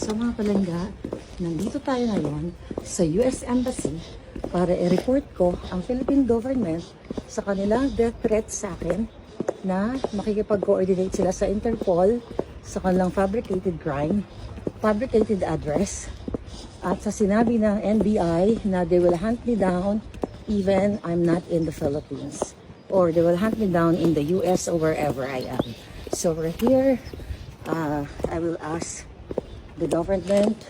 So mga palangga, nandito tayo ngayon sa US Embassy para i-report ko ang Philippine government sa kanilang death threat sa akin na makikipag-coordinate sila sa Interpol sa kanilang fabricated crime, fabricated address, at sa sinabi ng NBI na they will hunt me down even I'm not in the Philippines or they will hunt me down in the US or wherever I am. So we're here. Uh, I will ask the government.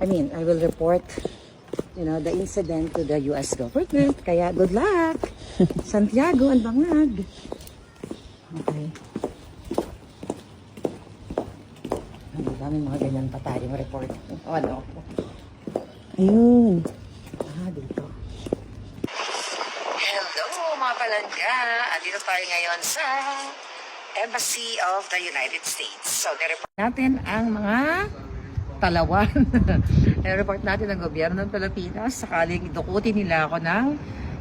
I mean, I will report, you know, the incident to the U.S. government. Kaya good luck, Santiago and Bangag. Okay. Ang dami mga ganyan pa tayong report. O ano? Ayun. Ah, dito. Hello mga palangga! Andito tayo ngayon sa Embassy of the United States. So, nireport natin ang mga talawan. nireport natin ang gobyerno ng Pilipinas sakaling idukutin nila ako ng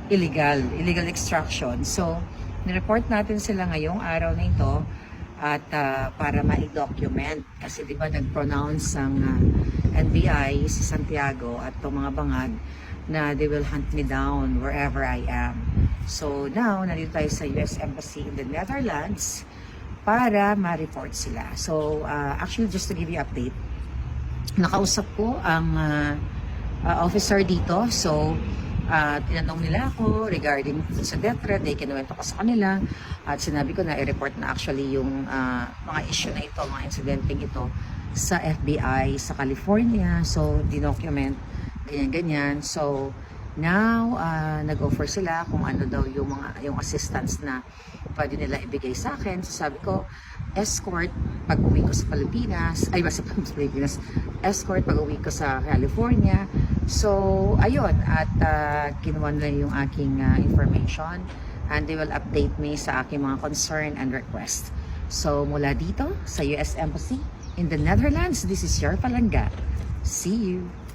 illegal, illegal extraction. So, nireport natin sila ngayong araw na ito at ah, para ma-document kasi di ba nag-pronounce ang ah, NBI si Santiago at itong mga bangag na they will hunt me down wherever I am. So now, nandito tayo sa US Embassy in the Netherlands para ma-report sila. So uh, actually just to give you update, nakausap ko ang uh, uh, officer dito. So uh, tinanong nila ako regarding sa death threat, they kinuwento ko sa kanila at sinabi ko na i-report na actually yung uh, mga issue na ito, mga incidenting ito sa FBI sa California. So dinocument ganyan-ganyan. So now uh, nag-offer sila kung ano daw yung mga yung assistance na pwede nila ibigay sa akin. So sabi ko, escort pag uwi ko sa Pilipinas, ay ba sa Pilipinas, escort pag uwi ko sa California. So, ayun, at uh, kinuha nila yung aking uh, information and they will update me sa aking mga concern and request. So, mula dito sa US Embassy in the Netherlands, this is your Palangga. See you!